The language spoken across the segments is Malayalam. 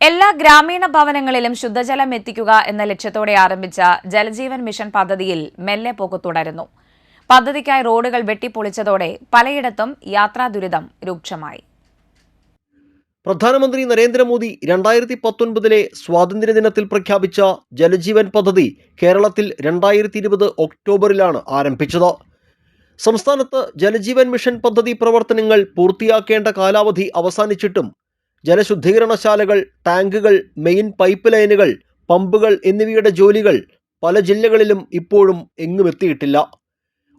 എല്ലാ ഗ്രാമീണ ഭവനങ്ങളിലും ശുദ്ധജലം എത്തിക്കുക എന്ന ലക്ഷ്യത്തോടെ ആരംഭിച്ച ജലജീവൻ മിഷൻ പദ്ധതിയിൽ മെല്ലെ പോക്ക് തുടരുന്നു. പദ്ധതിക്കായി റോഡുകൾ വെട്ടിപ്പൊളിച്ചതോടെ പലയിടത്തും യാത്രാ ദുരിതം രൂക്ഷമായി. പ്രധാനമന്ത്രി നരേന്ദ്രമോദി രണ്ടായിരത്തി പത്തൊൻപതിലെ സ്വാതന്ത്ര്യദിനത്തിൽ പ്രഖ്യാപിച്ച ജലജീവൻ പദ്ധതി കേരളത്തിൽ രണ്ടായിരത്തി ഇരുപത് ഒക്ടോബറിലാണ് ആരംഭിച്ചത്. സംസ്ഥാനത്ത് ജലജീവൻ മിഷൻ പദ്ധതി പ്രവർത്തനങ്ങൾ പൂർത്തിയാക്കേണ്ട കാലാവധി അവസാനിച്ചിട്ടും ജലശുദ്ധീകരണശാലകൾ ടാങ്കുകൾ മെയിൻ പൈപ്പ് ലൈനുകൾ പമ്പുകൾ എന്നിവയുടെ ജോലികൾ പല ജില്ലകളിലും ഇപ്പോഴും എങ്ങും എത്തിയിട്ടില്ല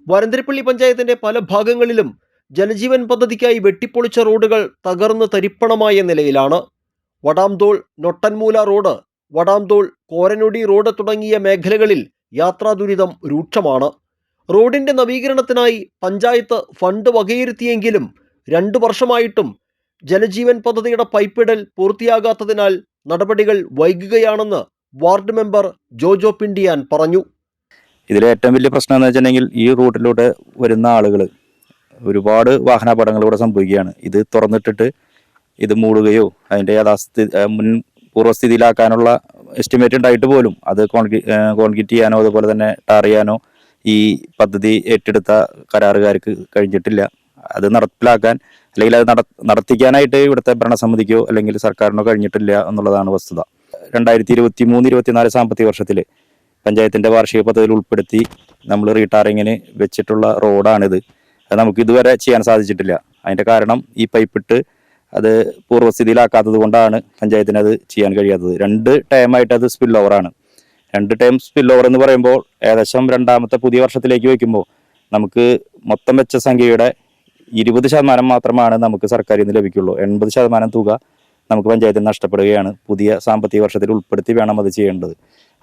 വരന്തരപ്പള്ളി പഞ്ചായത്തിന്റെ പല ഭാഗങ്ങളിലും ജലജീവൻ പദ്ധതിക്കായി വെട്ടിപ്പൊളിച്ച റോഡുകൾ തകർന്ന് തരിപ്പണമായ നിലയിലാണ്. വടാംതോൾ നൊട്ടൻമൂല റോഡ് വടാംതോൾ കോരനൊടി റോഡ് തുടങ്ങിയ മേഖലകളിൽ യാത്രാ ദുരിതം രൂക്ഷമാണ്. റോഡിന്റെ നവീകരണത്തിനായി പഞ്ചായത്ത് ഫണ്ട് വകയിരുത്തിയെങ്കിലും രണ്ടു വർഷമായിട്ടും ജലജീവൻ പദ്ധതിയുടെ പൈപ്പിടൽ പൂർത്തിയാകാത്തതിനാൽ നടപടികൾ വൈകുകയാണെന്ന് വാർഡ് മെമ്പർ ജോജോ പിണ്ടിയാൻ പറഞ്ഞു. ഇതിലെ ഏറ്റവും വലിയ പ്രശ്നം എന്ന് വെച്ചിട്ടുണ്ടെങ്കിൽ ഈ റൂട്ടിലൂടെ വരുന്ന ആളുകൾ ഒരുപാട് വാഹനാപകടങ്ങൾ ഇവിടെ സംഭവിക്കുകയാണ്. ഇത് തുറന്നിട്ടിട്ട് ഇത് മൂടുകയോ അതിന്റെ യഥാസ്ഥിതി മുൻ പൂർവസ്ഥിതിയിലാക്കാനുള്ള എസ്റ്റിമേറ്റ് ഉണ്ടായിട്ട് പോലും അത് കോൺക്രീ കോൺക്രീറ്റ് ചെയ്യാനോ അതുപോലെ തന്നെ ടാർ ചെയ്യാനോ ഈ പദ്ധതി ഏറ്റെടുത്ത കരാറുകാർക്ക് കഴിഞ്ഞിട്ടില്ല. അത് നടപ്പിലാക്കാൻ അല്ലെങ്കിൽ അത് നട നടത്തിക്കാനായിട്ട് ഇവിടുത്തെ ഭരണസമിതിക്കോ അല്ലെങ്കിൽ സർക്കാരിനോ കഴിഞ്ഞിട്ടില്ല എന്നുള്ളതാണ് വസ്തുത. രണ്ടായിരത്തി ഇരുപത്തി മൂന്ന് ഇരുപത്തിനാല് സാമ്പത്തിക വർഷത്തിൽ പഞ്ചായത്തിന്റെ വാർഷിക പദ്ധതിയിൽ ഉൾപ്പെടുത്തി നമ്മൾ റീടാറിങ്ങിന് വെച്ചിട്ടുള്ള റോഡാണിത്. അത് നമുക്ക് ഇതുവരെ ചെയ്യാൻ സാധിച്ചിട്ടില്ല. അതിന്റെ കാരണം ഈ പൈപ്പിട്ട് അത് പൂർവസ്ഥിതിയിലാക്കാത്തത് കൊണ്ടാണ് പഞ്ചായത്തിന് അത് ചെയ്യാൻ കഴിയാത്തത്. രണ്ട് ടൈമായിട്ട് അത് സ്പിൽ ഓവറാണ് രണ്ട് ടൈം സ്പിൽ ഓവർ എന്ന് പറയുമ്പോൾ ഏകദേശം രണ്ടാമത്തെ പുതിയ വർഷത്തിലേക്ക് വയ്ക്കുമ്പോൾ നമുക്ക് മൊത്തം വെച്ച സംഖ്യയുടെ ഇരുപത് ശതമാനം മാത്രമാണ് നമുക്ക് സർക്കാരിൽ നിന്ന് ലഭിക്കുള്ളൂ. എൺപത് ശതമാനം തുക നമുക്ക് പഞ്ചായത്തിന് നഷ്ടപ്പെടുകയാണ്. പുതിയ സാമ്പത്തിക വർഷത്തിൽ ഉൾപ്പെടുത്തി വേണം അത് ചെയ്യേണ്ടത്.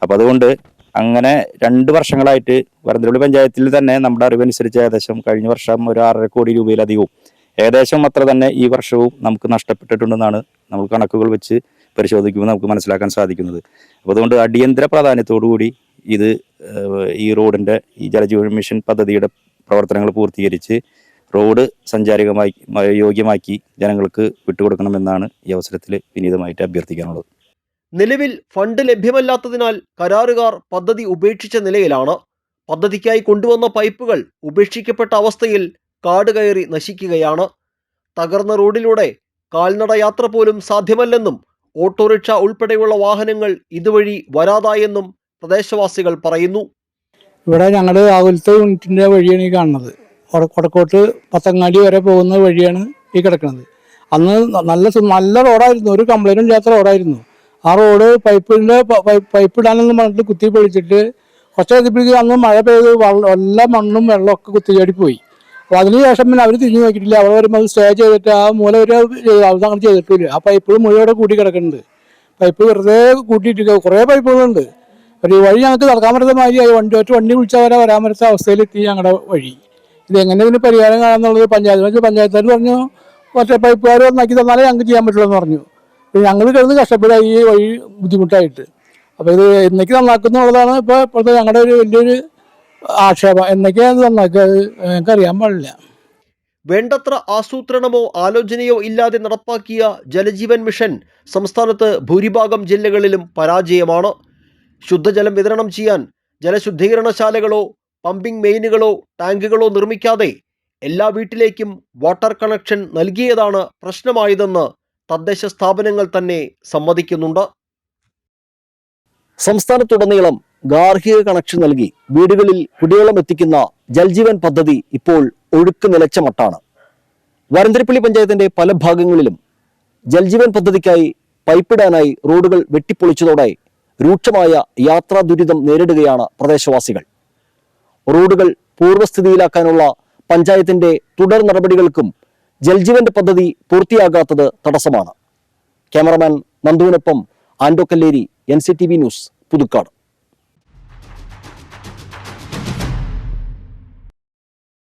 അപ്പം അതുകൊണ്ട് അങ്ങനെ രണ്ട് വർഷങ്ങളായിട്ട് വരന്തരപ്പള്ളി പഞ്ചായത്തിൽ തന്നെ നമ്മുടെ അറിവനുസരിച്ച് ഏകദേശം കഴിഞ്ഞ വർഷം ഒരു ആറര കോടി രൂപയിലധികവും ഏകദേശം അത്ര തന്നെ ഈ വർഷവും നമുക്ക് നഷ്ടപ്പെട്ടിട്ടുണ്ടെന്നാണ് നമ്മൾ കണക്കുകൾ വെച്ച് പരിശോധിക്കുമ്പോൾ നമുക്ക് മനസ്സിലാക്കാൻ സാധിക്കുന്നത്. അപ്പോൾ അതുകൊണ്ട് അടിയന്തര പ്രാധാന്യത്തോടു കൂടി ഇത് ഈ റോഡിന്റെ ഈ ജലജീവൻ മിഷൻ പദ്ധതിയുടെ പ്രവർത്തനങ്ങൾ പൂർത്തീകരിച്ച് റോഡ് സഞ്ചാരികമായി യോഗ്യമാക്കി ജനങ്ങൾക്ക് വിട്ടുകൊടുക്കണമെന്നാണ് ഈ അവസരത്തിൽ വിനീതമായിട്ട് അഭ്യർത്ഥിക്കാനുള്ളത്. നിലവിൽ ഫണ്ട് ലഭ്യമല്ലാത്തതിനാൽ കരാറുകാർ പദ്ധതി ഉപേക്ഷിച്ച നിലയിലാണ്. പദ്ധതിക്കായി കൊണ്ടുവന്ന പൈപ്പുകൾ ഉപേക്ഷിക്കപ്പെട്ട അവസ്ഥയിൽ കാട് കയറി നശിക്കുകയാണ്. തകർന്ന റോഡിലൂടെ കാൽനട യാത്ര പോലും സാധ്യമല്ലെന്നും ഓട്ടോറിക്ഷ ഉൾപ്പെടെയുള്ള വാഹനങ്ങൾ ഇതുവഴി വരാതായെന്നും പ്രദേശവാസികൾ പറയുന്നു. ഇവിടെ ഞങ്ങളുടെ രാവിലത്തെ യൂണിറ്റിന്റെ വഴിയാണ് ഈ കാണുന്നത്. കൊട- കൊടക്കോട്ട് പത്തങ്ങാടി വരെ പോകുന്ന വഴിയാണ് ഈ കിടക്കുന്നത് അന്ന് നല്ല നല്ല റോഡായിരുന്നു. ഒരു കംപ്ലൈന്റും ഇല്ലാത്ത റോഡായിരുന്നു. ആ റോഡ് പൈപ്പിന്റെ പൈപ്പ് ഇടാനെന്ന് പറഞ്ഞിട്ട് കുത്തി പൊളിച്ചിട്ട് കുറച്ച് കഴിഞ്ഞപ്പോഴേക്കും അന്ന് മഴ പെയ്ത് എല്ലാ മണ്ണും വെള്ളമൊക്കെ പോയി അപ്പോൾ അതിന് ശേഷം പിന്നെ അവർ തിരിഞ്ഞു നോക്കിയിട്ടില്ല. അവിടെ വരുമ്പോൾ അത് സ്റ്റേ ചെയ്തിട്ട് ആ മൂല വരെ അത് അങ്ങനെ ചെയ്തിട്ടില്ല. ആ പൈപ്പ് മുഴുവൻ കൂടി കിടക്കുന്നുണ്ട്. പൈപ്പ് വെറുതെ കൂട്ടിയിട്ട് കുറേ പൈപ്പുകളുണ്ട്. ഒരു വഴി ഞങ്ങൾക്ക് നടക്കാൻ പറ്റുന്ന മാതിരിയായി. വണ്ടി ഒറ്റ വണ്ടി വിളിച്ചാൽ വരെ വരാൻ പറ്റുന്ന അവസ്ഥയിലെത്തി ഞങ്ങളുടെ വഴി. ഇത് എങ്ങനെ ഇതിന് പരിഹാരം കാണാന്നുള്ളത് പഞ്ചായത്ത് പഞ്ചായത്തുകാർ പറഞ്ഞു മറ്റേ പൈപ്പുകാർ ഒന്നാക്കി തന്നാലേ ഞങ്ങൾക്ക് ചെയ്യാൻ പറ്റുള്ളൂ എന്ന് പറഞ്ഞു. ഞങ്ങൾ കിടന്ന് കഷ്ടപ്പെടുക ഈ വഴി ബുദ്ധിമുട്ടായിട്ട്. അപ്പോൾ ഇത് എന്നേക്ക് നന്നാക്കുന്നുള്ളതാണ് ഇപ്പോൾ ഇപ്പോഴത്തെ ഞങ്ങളുടെ ഒരു വലിയൊരു ആക്ഷേപം. നന്നാക്കുക അത് ഞങ്ങൾക്ക് അറിയാൻ പാടില്ല. വേണ്ടത്ര ആസൂത്രണമോ ആലോചനയോ ഇല്ലാതെ നടപ്പാക്കിയ ജലജീവൻ മിഷൻ സംസ്ഥാനത്ത് ഭൂരിഭാഗം ജില്ലകളിലും പരാജയമാണ്. ശുദ്ധജലം വിതരണം ചെയ്യാൻ ജലശുദ്ധീകരണശാലകളോ പമ്പിംഗ് മെയിനുകളോ ടാങ്കുകളോ നിർമ്മിക്കാതെ എല്ലാ വീട്ടിലേക്കും വാട്ടർ കണക്ഷൻ നൽകിയതാണ് പ്രശ്നമായതെന്ന് തദ്ദേശ സ്ഥാപനങ്ങൾ തന്നെ സമ്മതിക്കുന്നുണ്ട്. സംസ്ഥാനത്തുടനീളം ഗാർഹിക കണക്ഷൻ നൽകി വീടുകളിൽ കുടിവെള്ളം എത്തിക്കുന്ന ജൽജീവൻ പദ്ധതി ഇപ്പോൾ ഒഴുക്ക് നിലച്ച മട്ടാണ്. വരന്തരപ്പള്ളി പഞ്ചായത്തിന്റെ പല ഭാഗങ്ങളിലും ജൽജീവൻ പദ്ധതിക്കായി പൈപ്പിടാനായി റോഡുകൾ വെട്ടിപ്പൊളിച്ചതോടെ രൂക്ഷമായ യാത്രാ ദുരിതം നേരിടുകയാണ് പ്രദേശവാസികൾ. റോഡുകൾ പൂർവസ്ഥിതിയിലാക്കാനുള്ള പഞ്ചായത്തിന്റെ തുടർ നടപടികൾക്കും ജൽജീവന്റെ പദ്ധതി പൂർത്തിയാകാത്തത് തടസ്സമാണ്. ക്യാമറമാൻ നന്ദുവിനൊപ്പം ആൻഡോ കല്ലേരി എൻ ന്യൂസ് പുതുക്കാട്.